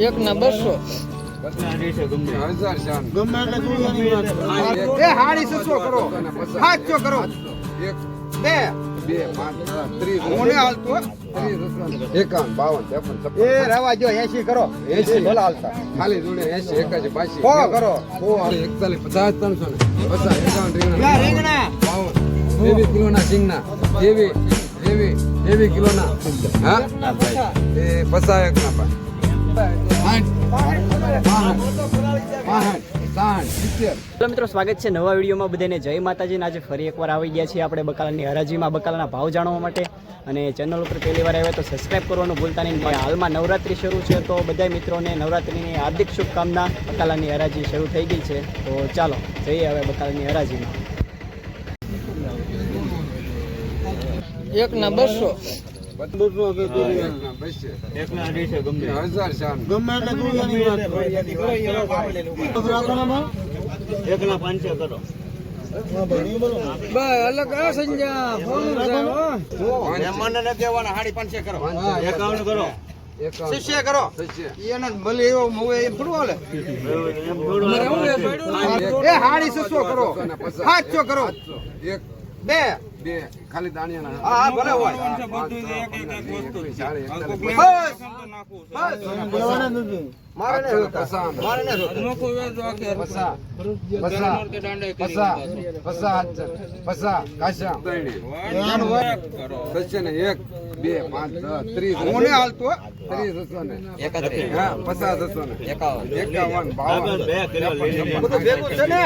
એક ના બસો. સિંગના એવી એવી એવી કિલોના હા? એ પચાસ એક ના પાંચ હેલો મિત્રો સ્વાગત છે નવા વિડીયોમાં બધાને. જય માતાજીને આજે ફરી એકવાર આવી ગયા છીએ આપણે બકાલાની હરાજીમાં બકાલાના ભાવ જાણવા માટે. અને ચેનલ ઉપર પહેલી વાર આવ્યા તો સબસ્ક્રાઈબ કરવાનું ભૂલતા નહીં. હાલમાં નવરાત્રિ શરૂ છે તો બધા મિત્રોને નવરાત્રિની હાર્દિક શુભકામના. બકાલાની હરાજી શરૂ થઈ ગઈ છે. તો ચાલો જઈએ હવે બકાલાની હરાજીમાં. એક ના બસો. હજાર કરો શિષ્ય કરો એને ભલે એવો મોવે એમ થોડું હાલે એ હાડી સસો કરો. સાતસો કરો. એક બે. બે ખાલી દાણિયાના. હા ભલે હોય. મારે પચાસ, પચાસ, સચ્ચે ને એક. બે પાંચ દસ ત્રીસ હું નહીં હાલતો ત્રીસ હસો ને. હા પચાસ હસો ને. એકાવન. બાવન. બધું ભેગું છે ને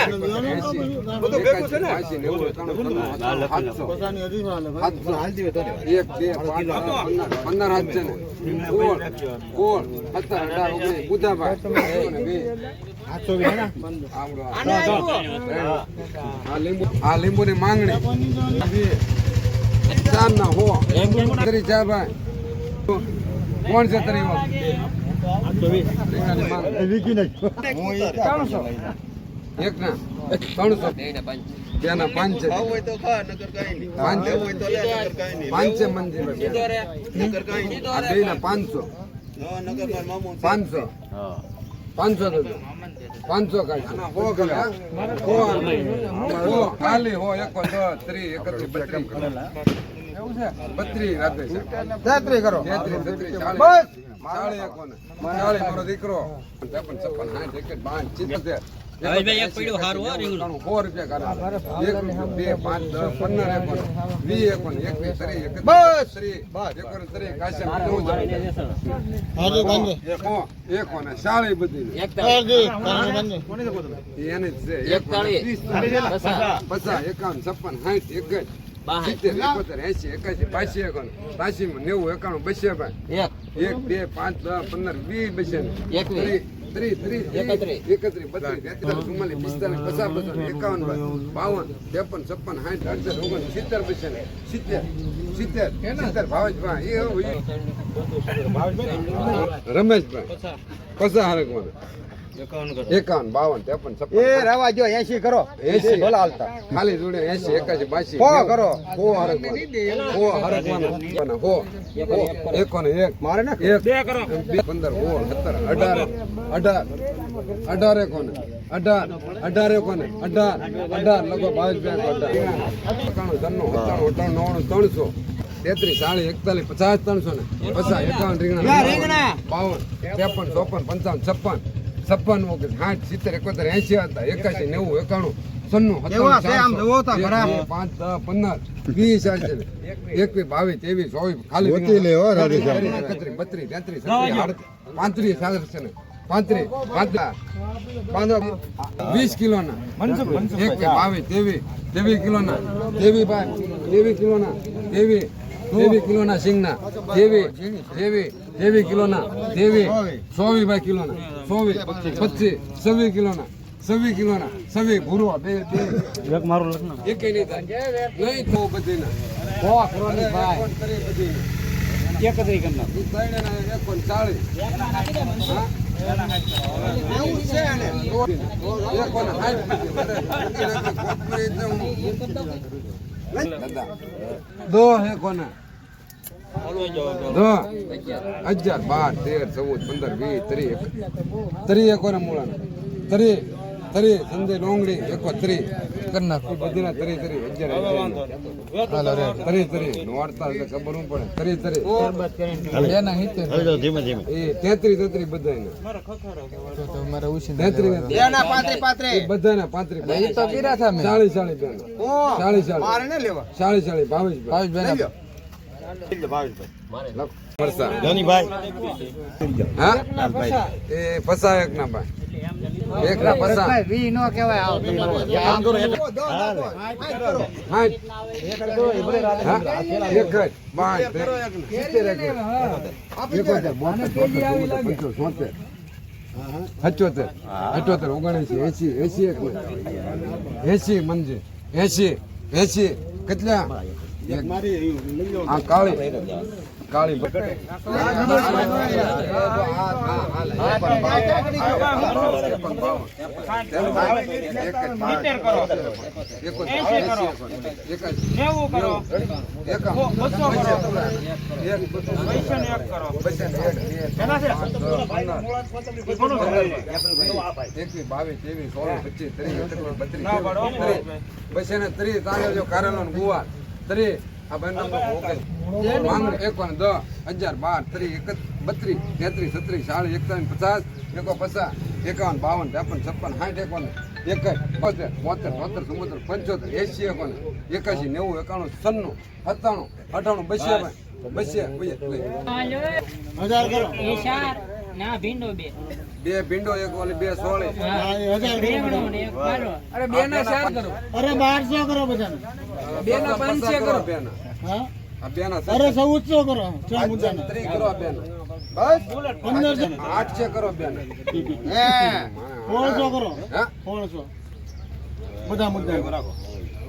બધું ભેગું છે ને? એકાશી, નેવું, એકાણું, ત્રાણું, સાતસો, સાતસો, એક બે પાંચ પંદર પંદર હાથ છે ને. સોળ સોળ સત્તર અઢાર ઓગણીસ બુધાભાઈ ને. આ લીંબુ. આ લીંબુની માંગણી. ચાર ના હો. તરી ચાર ભાઈ કોણ છે તરી એક ના ત્રણસો. ત્યાંના પાંચ છે. પાંચ છે. મંદિર. પાંચસો. પાંચસો. પાંચસો પાંચસો કાઢી હો કરે ખાલી હો એક દસ ત્રીસ એકત્રીસ બત્રીસ બધી તેત્રી કરો. બસ. મારો દીકરો. છપ્પન સાઠ એક પાંચ ત્રીસ કાશ્યપ નેવું જણ. એકો જ. સિત્તેર એકોતેર એસી એકાસી પાસી નેવું એકાણું બસે ભાઈ એક. બે પાંચ દસ પંદર વીસ બસે ત્રીસ ત્રીસ ત્રીસ એકત્રીસ. એકત્રીસ બત્રીસ તેત્રીસ ચુમ્માલીસ પિસ્તાલીસ પચાસ પચાસ એકાવન બાવન ત્રેપન છપ્પન સાઠ અડસઠ ઓગણ સિત્તેર બસે સિત્તેર સિત્તેર સિત્તેર ભાવેશભાઈ એ. રમેશભાઈ પચાસ. હરકવાના એકાવન બાવન ત્રેપન એ રવા જો એસી કરો. એસી ભલે હાલતા. ખાલી જોડે એસી એકાશી બાસી. હો કરો. હો હરકવાના હો હરકવાના હો. હો એકોને એક. મારે ને એક બે પંદર સોળ સત્તર અઢાર અઢાર અઢાર એકોને અઢાર અઢાર એકોને અઢાર અઢાર લગો બાવીસ બે અઢાર. એકાણું ત્રણું સત્તાણું અઠાણું નવ્વાણું ત્રણસો. તેત્રીસ ચાલીસ એકતાલીસ પચાસ ત્રણસો ને પચાસ એકાવન રીંગણા. બાવન ત્રેપન ચોપન પંચાવન છપ્પન. છપ્પન ઓગણ સાઠ સિત્તેર એકોતેર એસી હતા એકાસી નેવું એકાણું સન્નું કેવા છે આમ જોવો તો ખરા. પાંચ દસ પંદર વીસ એકવીસ બાવીસ ત્રેવીસ ચોવીસ ખાલી એકત્રીસ, બત્રીસ તેત્રીસ પાંત્રીસ છે ને પાંત્રીસ વીસ કિલોના. એક બાવીસ તેવી ત્રેવીસ કિલોના. તેવી પાંચ ત્રેવીસ કિલોના. તેવી ત્રેવીસ કિલોના સિંગના. તેવી ત્રેવીસ ત્રેવીસ કિલોના ત્રેવીસ સોવી બાય કિલોના સોવી પચીસ છવ્વીસ કિલોના છવ્વીસ કિલોના છવ્વીસ ભૂરો બે બે. એક નહીં થાય. નહીં તો બધી ના હો કરવાની ભાઈ. એક જ એક ચાલીસ એવું છે ને એક. દો હે. કોને. અગિયાર બાર તેર ચૌદ પંદર વીસ ત્રીસ. ત્રીસ એકોને મૂળાના. ત્રીસ ત્રીસ સંજય ડોંગળી એકો ત્રીસ. કરનાર બધીના ત્રીસ ત્રીસ અગિયાર ત્રીસ ત્રીસ. નોડતા એટલે ખબર હું પડે. ત્રીસ ત્રીસ. એ તેત્રીસ તેત્રીસ બધાને તેત્રીસ એના પાંત્રી પાંત્રી. બધાને પાંત્રીસ એ તો પીરા થા મેં ચાલીસ ચાલીસ ચાલીસ ચાલીસ ચાલીસ ચાલીસ બાવીસ સોતેર અઠ્યોતેર અઠ્યોતેર ઓગણએંસી એસી એસી એક એસી મંજે એસી એસી કેટલા. આ કાળી કાળી બાવીસ ત્રેવીસ સોળ પચીસ ત્રીસ બત્રીસ ત્રીસ પછી એને ત્રીસ તારે જો કારેલો ને ગુવાર ત્રીસ આ બંને માંગણી એકોને દસ. અગિયાર બાર ત્રીસ એક બત્રીસ તેત્રીસ છત્રીસ સાડી એકતાલીસ પચાસ એકો પચાસ એકાવન બાવન ત્રેપન છપ્પન સાઠ એકોને એક બોતેર બોતેર બોતેર ચુમ્મોતેર પંચોતેર એસી એકોને એકાશી નેવું એકાણું સન્નું સત્તાણું અઠાણું બસ્યા બસ્યા ચાર. ના ભીંડો બે. બે ભીંડો એક ઓલી બે સોળી. અરે બે ના ચાર કરો. અરે બારસો કરો બધાને. બે ના પાંચસો કરો બે ના અરે ચૌદસો કરો ત્રીસ કરો આ બે ના બસ પંદરસો આઠસો કરો બે સોળસો કરો. હા. સોળસો. બધા મુદ્દા. આ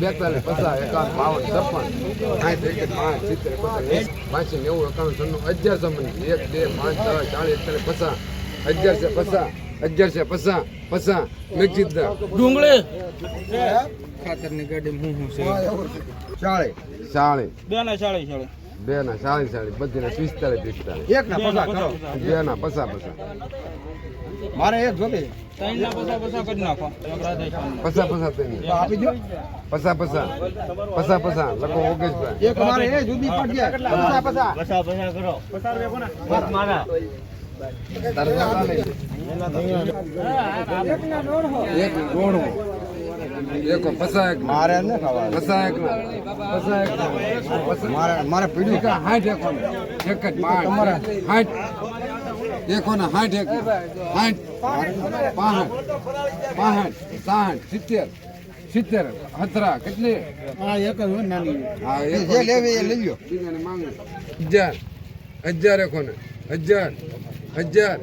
બેતાલીસ પચાસ એકાવન બાવન છપ્પન સાઠ એક પાંચ સિત્તેર એકોતેર પાંચસો નેવું એકાણું છન્નું અગિયારસો મને એક બે પાંચ છ ચાલીસ એકતાલીસ પચાસ અગિયારસો પચાસ અગિયારસો પચાસ પચાસ મેઘજીતદા ડુંગળે ખાતરની ગાડી હું હું છે ચાળી ચાલીસ બે ના ચાળી ચાળી બે ના ચાલીસ ચાલીસ બધી ના પિસ્તાલીસ પિસ્તાલીસ એક ના પચાસ કરો. બે ના પચાસ પચાસ મારે એક જોતી. પૈસા પૈસા ત્રણ આપી દો પચાસ પચાસ પચાસ પચાસ લખો ઓગેશભાઈ એક મારે એ જુદી પડ મારે. ના મારે મારે પીડ્યું કા હાઠ એકો એક જ હાઠ. એકો ને સાઠ એક. હાઠ પાંઠ પાંઠ સાઠ સિત્તેર. સિત્તેર હતરા કેટલી? હા એક જ હોય નાની. હા જે લેવી એ લઈ હજાર. હજાર એકો ને. હજાર. હજાર.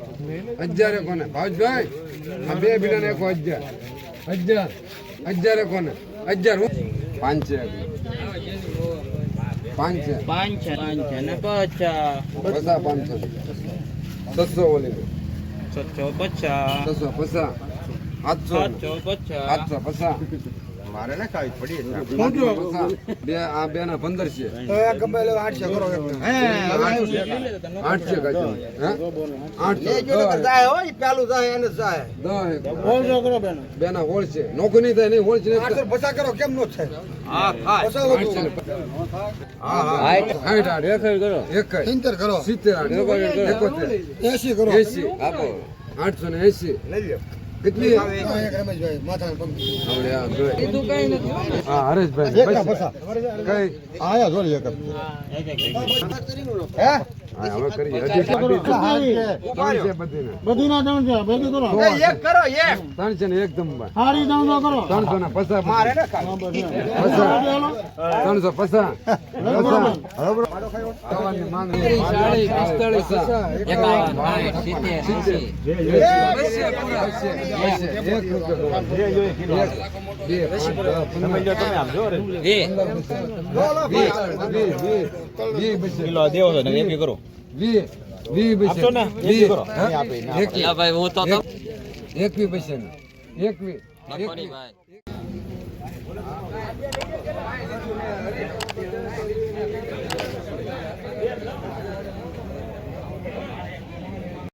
હજાર એકો ને. ભાવજભાઈ આ બે બીડા ને એકો હજાર. હજાર. હજાર એકો ને. હજાર. હું? પાંચે. પાંચ. ને પચાસ. પચાસ પાંચસો છસો ઓલી છસો પચાસ છસો પચાસ સાતસો સાતસો પચાસ સાતસો પચાસ મારે ને ખાવી પડી પચાસ. બે આ બે ના પંદર છે. ગમે આઠસો કરો આઠ છે કાચું આઠ એ જો જાય હો પેલું જાય એને જાય. દસ એક. કરો બેન. બે ના હોળ છે. નોકરી નહીં થાય નહીં હોળ છે પચાસ કરો કેમ નો થાય? હા હા આઠ આઠ એક સિત્તેર કરો. સિત્તેર આઠ એસી કરો. એસી આઠસો ને એસી લઈ લ્યો. કેટલી હવે હા હરેશભાઈ કઈ? આયા જોડી એક હે હા? હવે કરીએ હજી છે. ત્રણ છે બધીને બધી ના છે ભેગી કરો એક કરો એક ત્રણ છે ને એકદમ ભાઈ. સારી ત્રણસો કરો ત્રણસો ના પચાસ મારે ને હા. પચાસ ત્રણસો પચાસ બરોબર. ખાવાની માંગ ચાળીસ, પિસ્તાળીસ, પચાસ. એકાવન, સિત્તેર. એક રૂપિયો કિલો દેવો છો ને કરો ભાઈ હું તો એકવી પૈસા એકવી એકવી